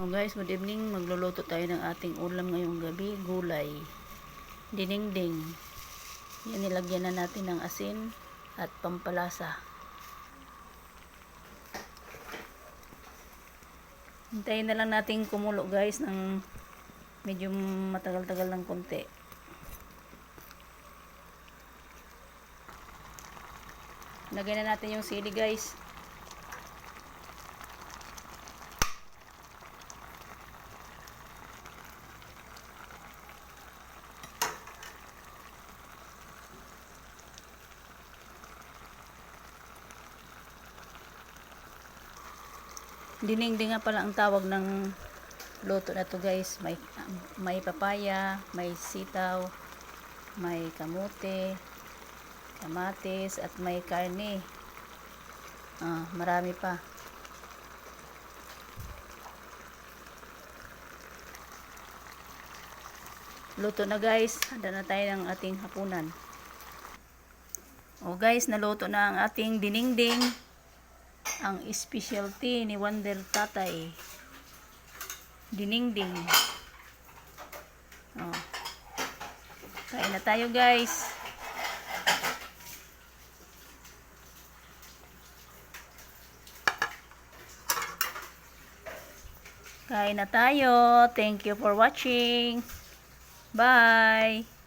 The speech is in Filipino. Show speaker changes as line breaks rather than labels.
Oh guys, good evening. Magluluto tayo ng ating ulam ngayong gabi, gulay. Dinengdeng. Yan nilagyan na natin ng asin at pampalasa. Hintayin na lang natin kumulo guys ng medyo matagal-tagal ng konti. Lagyan na natin yung sili guys. Dinding-ding nga pala ang tawag ng luto na to guys. May, may papaya, may sitaw, may kamote, kamatis, at may karne. Ah, marami pa. Luto na guys. Handa na tayo ng ating hapunan. O guys, naluto na ang ating dinengdeng ang specialty ni Wonder Tatay. Dinengdeng. Oh. Kain na tayo guys. Kain na tayo. Thank you for watching. Bye.